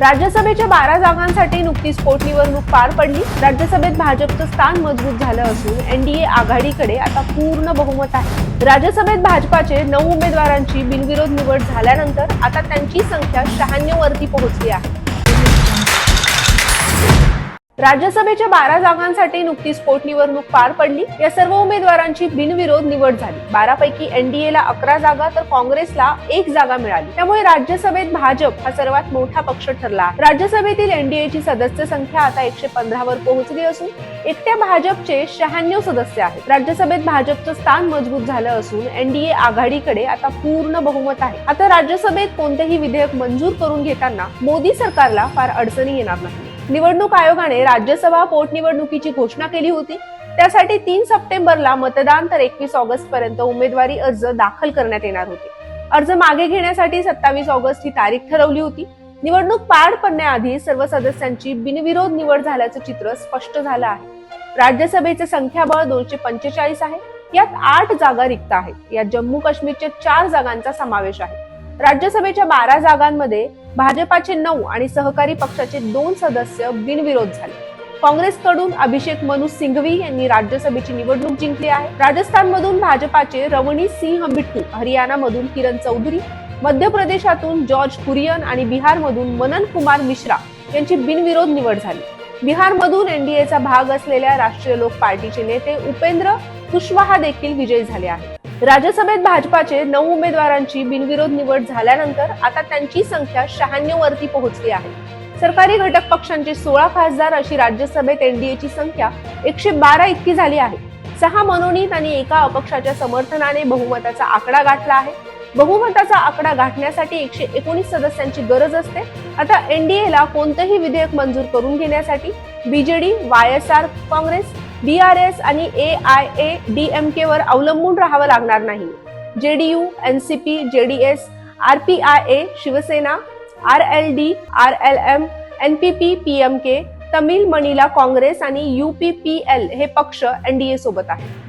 राज्यसभेच्या बारा जागांसाठी नुकतीच पोटनिवडणूक पार पडली. राज्यसभेत भाजपचं स्थान मजबूत झालं असून एनडीए आघाडीकडे आता पूर्ण बहुमत आहे. राज्यसभेत भाजपाचे नऊ उमेदवारांची बिनविरोध निवड झाल्यानंतर आता त्यांची संख्या शहाण्णव वरती पोहोचली आहे. राज्यसभेच्या बारा जागांसाठी नुकतीच पोटनिवडणूक पार पडली. या सर्व उमेदवारांची बिनविरोध निवड झाली. बारापैकी एनडीएला अकरा जागा तर काँग्रेसला एक जागा मिळाली. त्यामुळे राज्यसभेत भाजप हा सर्वात मोठा पक्ष ठरला. राज्यसभेतील एनडीएची सदस्य संख्या आता एकशे पंधरावर पोहोचली असून एकट्या भाजपचे शहाण्णव सदस्य आहेत. राज्यसभेत भाजपचं स्थान मजबूत झालं असून एनडीए आघाडीकडे आता पूर्ण बहुमत आहे. आता राज्यसभेत कोणतेही विधेयक मंजूर करून घेताना मोदी सरकारला फार अडचणी येणार नाही निवडणूक आयोगाने राज्यसभा पोटनिवडणुकीची घोषणा केली होती. त्यासाठी तीन सप्टेंबरला मतदान तर एकवीस ऑगस्ट पर्यंत उमेदवारी अर्ज दाखल करण्यात येणार होते. अर्ज मागे घेण्यासाठी सत्तावीस ऑगस्ट ही तारीख ठरवली होती. निवडणूक पार पडण्याआधी सर्व सदस्यांची बिनविरोध निवड झाल्याचं चित्र स्पष्ट झालं आहे. राज्यसभेचे संख्याबळ दोनशे पंचेचाळीस आहे. यात आठ जागा रिक्त आहेत. यात जम्मू काश्मीरच्या चार जागांचा समावेश आहे. राज्यसभेच्या बारा जागांमध्ये भाजपाचे नऊ आणि सहकारी पक्षाचे दोन सदस्य बिनविरोध झाले. काँग्रेसकडून अभिषेक मनु सिंघवी यांनी राज्यसभेची निवडणूक जिंकली आहे. राजस्थानमधून भाजपाचे रवणी सिंह बिट्टू हरियाणामधून किरण चौधरी मध्य प्रदेशातून जॉर्ज कुरियन आणि बिहारमधून मनन कुमार मिश्रा यांची बिनविरोध निवड झाली. बिहारमधून एनडीएचा भाग असलेल्या राष्ट्रीय लोक पार्टीचे नेते उपेंद्र कुशवाहा देखील विजयी झाले आहेत. राज्यसभेत भाजपाचे नऊ उमेदवारांची बिनविरोध निवड झाल्यानंतर आता त्यांची संख्या शहाण्णव वरती पोहोचली आहे. सरकारी घटक पक्षांचे सोळा खासदार अशी राज्यसभेत एनडीएची संख्या एकशे बारा इतकी झाली आहे. सहा मनोनीत आणि एका अपक्षाच्या समर्थनाने बहुमताचा आकडा गाठला आहे. बहुमताचा आकडा गाठण्यासाठी एकशे एकोणीस सदस्यांची गरज असते. आता एनडीएला कोणतंही विधेयक मंजूर करून घेण्यासाठी BJD Y S R Congress D R S आणि A I A D M वर अवलंबून राहावं लागणार नाही. JDU D JDS R P I A Shivsena R L D R L M N P P P M K Tamil Maanila Congress आणि U P P L हे पक्ष NDA सोबत आहेत.